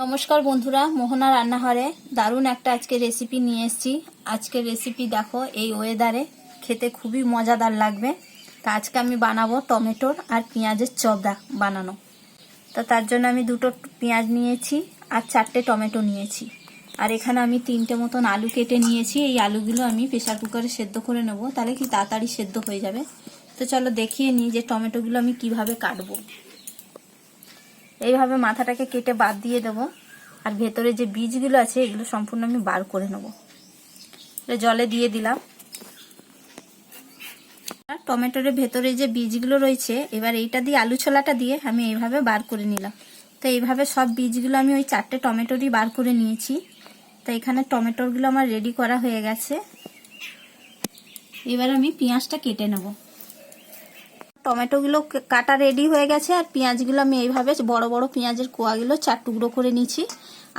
নমস্কার বন্ধুরা, মোহনা রান্নাঘরে দারুণ একটা আজকে রেসিপি নিয়ে এসেছি। আজকের রেসিপি দেখো, এই ওয়েদারে খেতে খুবই মজাদার লাগবে। তা আজকে আমি বানাবো টমেটোর আর পেঁয়াজের চপ দা- বানানো। তা তার জন্য আমি দুটো পেঁয়াজ নিয়েছি আর চারটে টমেটো নিয়েছি। আর এখানে আমি তিনটে মতন আলু কেটে নিয়েছি। এই আলুগুলো আমি প্রেশার কুকারে সেদ্ধ করে নেব। তাহলে কি তাড়াতাড়ি সেদ্ধ হয়ে যাবে। তো চলো দেখিয়ে নিই যে টমেটোগুলো আমি কীভাবে কাটবো। এইভাবে মাথাটাকে কেটে বাদ দিয়ে দেবো। আর ভেতরে যে বীজগুলো আছে, এগুলো সম্পূর্ণ আমি বার করে নেব। জলে দিয়ে দিলাম। টমেটোর ভেতরে যে বীজগুলো রয়েছে, এবার এইটা দিয়ে আলু ছোলাটা দিয়ে আমি এইভাবে বার করে নিলাম। তো এইভাবে সব বীজগুলো আমি ওই চারটে টমেটোরই বার করে নিয়েছি। তো এখানে টমেটোরগুলো আমার রেডি করা হয়ে গেছে। এবার আমি পেঁয়াজটা কেটে নেব। টমেটোগুলো কাটা রেডি হয়ে গেছে, আর পেঁয়াজগুলো আমি এইভাবে বড় বড় পেঁয়াজের কোয়াগুলো চার টুকরো করে নিয়েছি।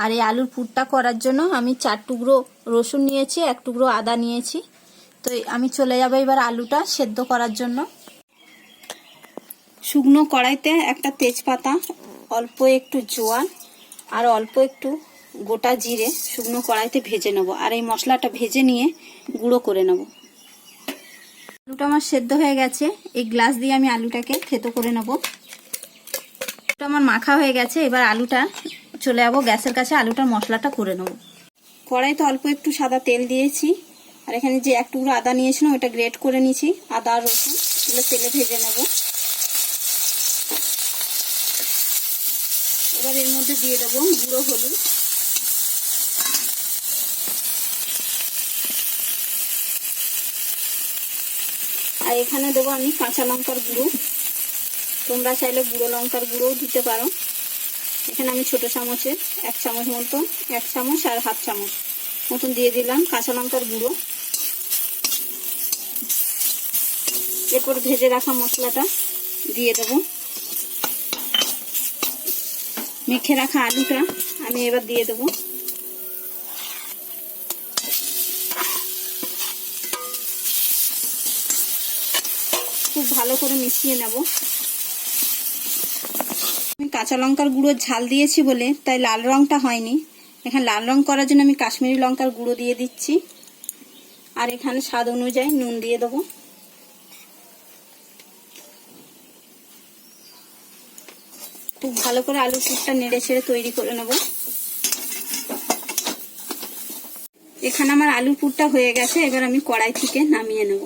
আর এই আলুর পুরটা করার জন্য আমি চার টুকরো রসুন নিয়েছি, এক টুকরো আদা নিয়েছি। তো আমি চলে যাব এবার আলুটা সেদ্ধ করার জন্য। শুকনো কড়াইতে একটা তেজপাতা, অল্প একটু জোয়ান, আর অল্প একটু গোটা জিরে শুকনো কড়াইতে ভেজে নেব। আর এই মশলাটা ভেজে নিয়ে গুঁড়ো করে নেব। আলুটা আমার সেদ্ধ হয়ে গেছে। এই গ্লাস দিয়ে আমি আলুটাকে থেতো করে নেব। আলুটা আমার মাখা হয়ে গেছে, এবার আলুটা চলে যাব, গ্যাসের কাছে আলুটার মশলাটা করে নেব। কড়াইতে অল্প একটু সাদা তেল দিয়েছি, আর এখানে যে এক টুকরো আদা নিয়েছিলাম, ওটা গ্রেট করে নিয়েছি। আদা আর রসুন এগুলো তেলে ভেজে নেব। এবার এর মধ্যে দিয়ে দেবো গুঁড়ো হলুদ। আর এখানে দেবো আমি কাঁচা লঙ্কার গুঁড়ো। তোমরা চাইলে গুঁড়ো লঙ্কার গুঁড়োও দিতে পারো। এখানে আমি ছোট চামচের এক চামচ মতো, এক চামচ আর হাফ চামচ মতন দিয়ে দিলাম কাঁচা লঙ্কার গুঁড়ো। এরপর ভেজে রাখা মশলাটা দিয়ে দেবো। মেখে রাখা আলুটা আমি এবার দিয়ে দেবো। খুব ভালো করে মিশিয়ে নেব। আমি কাঁচা লঙ্কার গুঁড়ো ঝাল দিয়েছি বলে, তাই লাল রংটা হয়নি। এখানে লাল রং করার জন্য আমি কাশ্মীরি লঙ্কার গুঁড়ো দিয়ে দিচ্ছি। আর এখানে স্বাদ অনুযায়ী নুন দিয়ে দেবো। খুব ভালো করে আলু পুরটা নেড়ে ছেড়ে তৈরি করে নেব। এখানে আমার আলুর পুরটা হয়ে গেছে, এবার আমি কড়াই থেকে নামিয়ে নেব।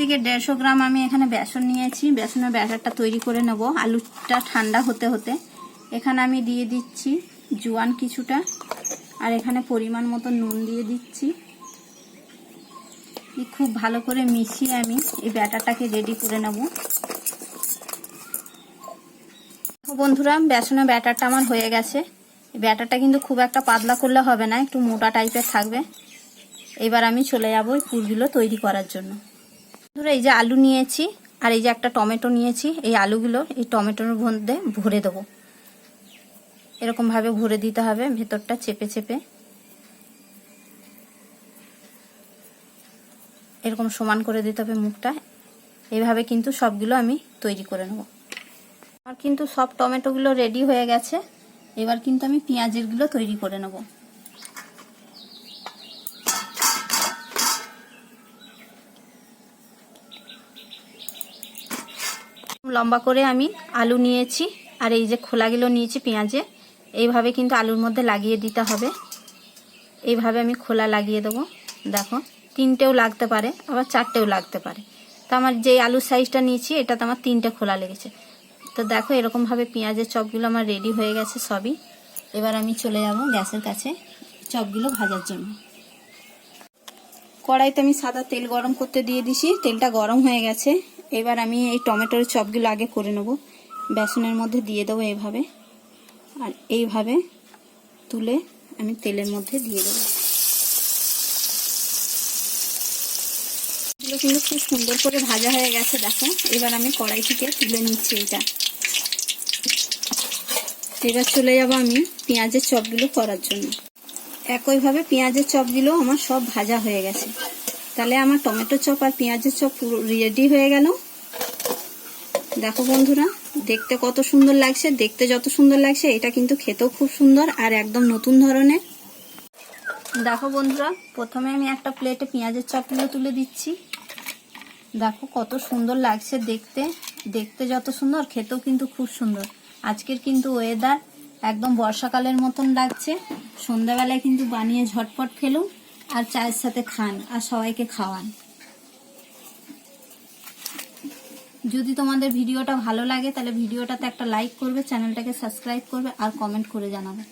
থেকে দেড়শো গ্রাম আমি এখানে বেসন নিয়েছি। বেসনের ব্যাটারটা তৈরি করে নেব। আলুটা ঠান্ডা হতে হতে। এখানে আমি দিয়ে দিচ্ছি জোয়ান কিছুটা। আর এখানে পরিমাণ মতো নুন দিয়ে দিচ্ছি। খুব ভালো করে মিশিয়ে আমি এই ব্যাটারটাকে রেডি করে নেব। বন্ধুরা, বেসনের ব্যাটারটা আমার হয়ে গেছে। ব্যাটারটা কিন্তু খুব একটা পাতলা করলে হবে না, একটু মোটা টাইপের থাকবে। এবার আমি চলে যাব এই পুরগুলো তৈরি করার জন্য। বন্ধুরা এই যে আলু নিয়েছি, আর এই যে একটা টমেটো নিয়েছি, এই আলুগুলো এই টমেটোর মধ্যে ভরে দেবো। এরকমভাবে ভরে দিতে হবে, ভেতরটা চেপে চেপে। এরকম সমান করে দিতে হবে মুখটা। এইভাবে কিন্তু সবগুলো আমি তৈরি করে নেব। আর কিন্তু সব টমেটোগুলো রেডি হয়ে গেছে। এবার কিন্তু আমি পেঁয়াজেরগুলো তৈরি করে নেব। লম্বা করে আমি আলু নিয়েছি, আর এই যে খোলাগুলো নিয়েছি পেঁয়াজে, এইভাবে কিন্তু আলুর মধ্যে লাগিয়ে দিতে হবে। এইভাবে আমি খোলা লাগিয়ে দেবো। দেখো, তিনটেও লাগতে পারে, আবার চারটেও লাগতে পারে। তো আমার যে আলুর সাইজটা নিয়েছি, এটাতে আমার তিনটে খোলা লেগেছে। তো দেখো, এরকমভাবে পেঁয়াজের চপগুলো আমার রেডি হয়ে গেছে সবই। এবার আমি চলে যাব গ্যাসের কাছে চপগুলো ভাজার জন্য। কড়াইতে আমি সাদা তেল গরম করতে দিয়ে দিছি, তেলটা গরম হয়ে গেছে। এবার আমি এই টমেটোর চপগুলো আগে করে নেব। বেসনের মধ্যে দিয়ে দেবো এইভাবে আর এইভাবে তুলে আমি তেলের মধ্যে দিয়ে দেবো। এগুলো কিন্তু খুব সুন্দর করে ভাজা হয়ে গেছে, দেখো। এবার আমি কড়াই থেকে তুলে নিচ্ছি এটা। এবার চলে যাব আমি পেঁয়াজের চপগুলো করার জন্য। একইভাবে পেঁয়াজের চপগুলো আমার সব ভাজা হয়ে গেছে। তাহলে আমার টমেটো চপ আর পেঁয়াজের চপ পুরো রেডি হয়ে গেল। দেখো বন্ধুরা, দেখতে কত সুন্দর লাগছে, দেখতে যত সুন্দর লাগছে, এটা কিন্তু খেতেও খুব সুন্দর আর একদম নতুন ধরনের। দেখো বন্ধুরা, প্রথমে আমি একটা প্লেটে পেঁয়াজের চপগুলো তুলে দিচ্ছি। দেখো কত সুন্দর লাগছে দেখতে দেখতে যত সুন্দর, খেতেও কিন্তু খুব সুন্দর। আজকের কিন্তু ওয়েদার একদম বর্ষাকালের মতন লাগছে। সন্ধ্যাবেলায় কিন্তু বানিয়ে ঝটপট ফেলুন। আর চায়ের সাথে খান আর সবাইকে খাওয়ান। যদি তোমাদের ভিডিওটা ভালো লাগে, তাহলে ভিডিওটাতে একটা লাইক করবে, চ্যানেলটাকে সাবস্ক্রাইব করবে আর কমেন্ট করে জানাবে।